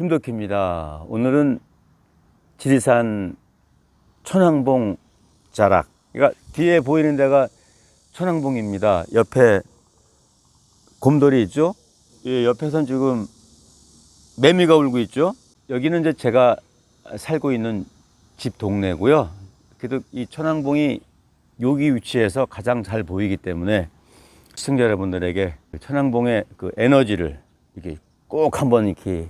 김덕희입니다. 오늘은 지리산 천왕봉 자락. 그러니까 뒤에 보이는 데가 천왕봉입니다. 옆에 곰돌이 있죠? 이 옆에선 지금 매미가 울고 있죠? 여기는 이제 제가 살고 있는 집 동네고요. 그래도 이 천왕봉이 여기 위치에서 가장 잘 보이기 때문에 시청자 여러분들에게 천왕봉의 그 에너지를 이렇게 꼭 한번 이렇게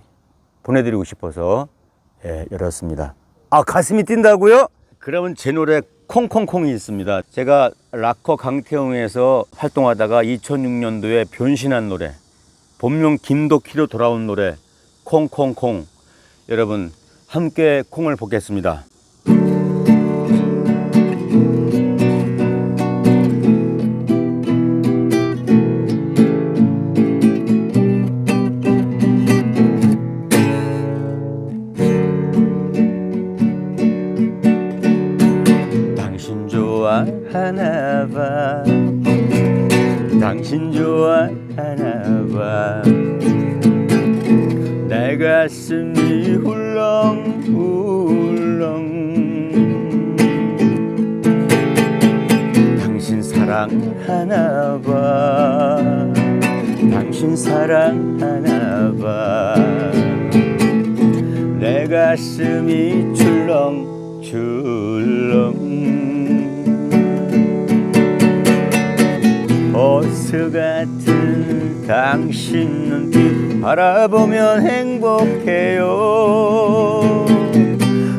보내드리고 싶어서 예, 열었습니다. 아 가슴이 뛴다고요? 그러면 제 노래 콩콩콩이 있습니다. 제가 락커 강태웅에서 활동하다가 2006년도에 변신한 노래 본명 김도키로 돌아온 노래 콩콩콩 여러분 함께 콩을 볶겠습니다. 하나 봐 당신 좋아하나 봐내 가슴이 훌렁훌렁. 당신 사랑하나 봐 당신 사랑하나 봐내 가슴이 출렁출렁 호수 같은 당신 눈빛 바라보면 행복해요.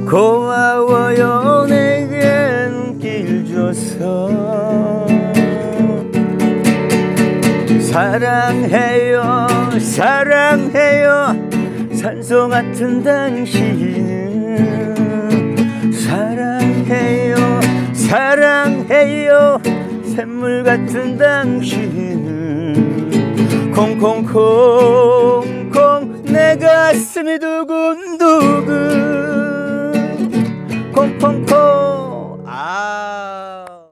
고마워요 내게 눈길 줘서. 사랑해요 사랑해요. 산소 같은 당신은 샘물 같은 당신을 콩콩콩콩 내 가슴이 두근두근 콩콩콩